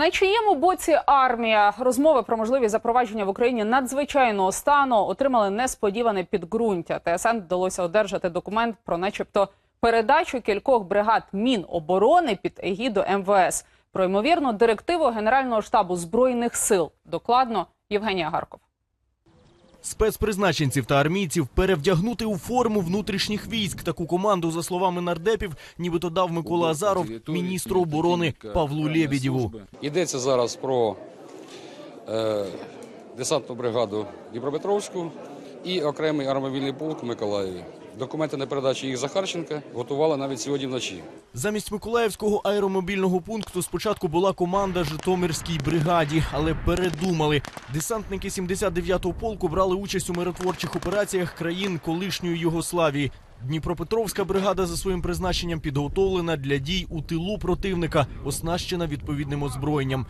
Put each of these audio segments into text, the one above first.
На чиєму боці армія розмови про можливість запровадження в Україні надзвичайного стану отримали несподіване підґрунтя. ТСН вдалося одержати документ про, начебто, передачу кількох бригад Міноборони під егіду МВС. Про ймовірну директиву Генерального штабу збройних сил. Докладно Євгенія Гарков. Спецпризначенців та армійців перевдягнути у форму внутрішніх військ. Таку команду, за словами нардепів, нібито дав Микола Азаров міністру оборони Павлу Лєбідєву. Йдеться зараз про е, десантну бригаду Дніпропетровську і окремий армовільний полк в Миколаєві. Документи на передачу їх Захарченка готували навіть сьогодні вночі. Замість Миколаївського аеромобільного пункту спочатку була команда Житомирській бригаді, але передумали. Десантники 79-го полку брали участь у миротворчих операціях країн колишньої Югославії. Дніпропетровська бригада за своїм призначенням підготовлена для дій у тилу противника, оснащена відповідним озброєнням.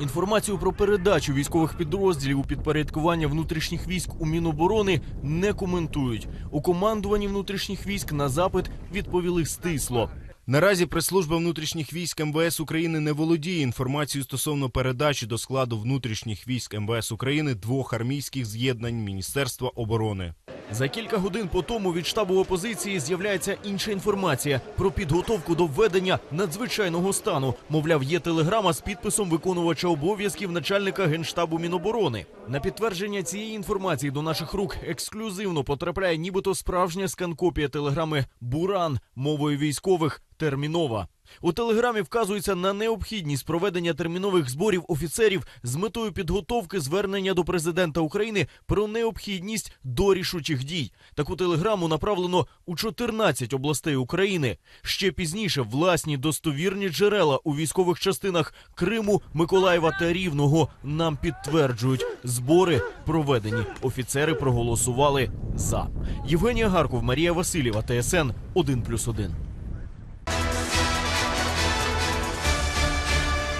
Інформацію про передачу військових підрозділів у підпорядкування внутрішніх військ у Міноборони не коментують. У командуванні внутрішніх військ на запит відповіли стисло. Наразі прес-служба внутрішніх військ МВС України не володіє інформацією стосовно передачі до складу внутрішніх військ МВС України двох армійських з'єднань Міністерства оборони. За кілька годин по тому від штабу опозиції з'являється інша інформація про підготовку до введення надзвичайного стану. Мовляв, є телеграма з підписом виконувача обов'язків начальника генштабу Міноборони. На підтвердження цієї інформації до наших рук ексклюзивно потрапляє нібито справжня сканкопія телеграми Буран мовою військових термінова. У телеграмі вказується на необхідність проведення термінових зборів офіцерів з метою підготовки звернення до президента України про необхідність до рішучих дій. Таку телеграму направлено у 14 областей України. Ще пізніше власні достовірні джерела у військових частинах Криму, Миколаєва та Рівного нам підтверджують, збори проведені. Офіцери проголосували за. Євгенія Гарков, Марія Васильєва, ТСН 1+,1.